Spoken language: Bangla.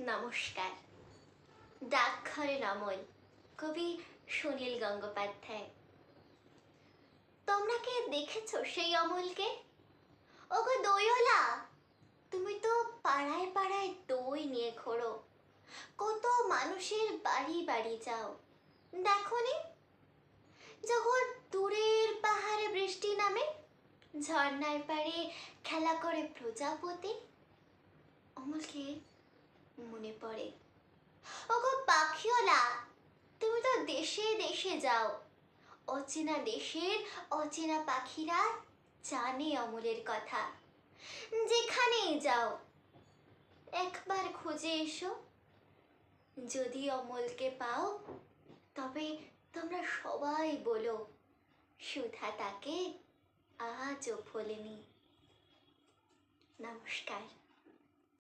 নমস্কার। ডাকঘরের অমল কবি সুনীল গঙ্গোপাধ্যায়। তোমরা কে দেখেছ সেই অমলকে? ওগো দইওলা তুমি তো পাড়ায় পাড়ায় দই নিয়ে ঘোরো। কত মানুষের বাড়ি বাড়ি যাও। দেখো নি, যখন দূরের পাহাড়ে বৃষ্টি নামে, ঝর্ণার পাড়ে খেলা করে প্রজাপতি। অমলকে মনে পড়ে। ওগো পাখিওলা, তুমি তো দেশে দেশে যাও। অচেনা দেশের অচেনা পাখিরা জানে অমলের কথা। যেখানেই যাও, একবার খুঁজে এসো। যদি অমলকে পাও, তবে তোমরা সবাই বলো, সুধা তাকে আজও ভোলেনি। নমস্কার।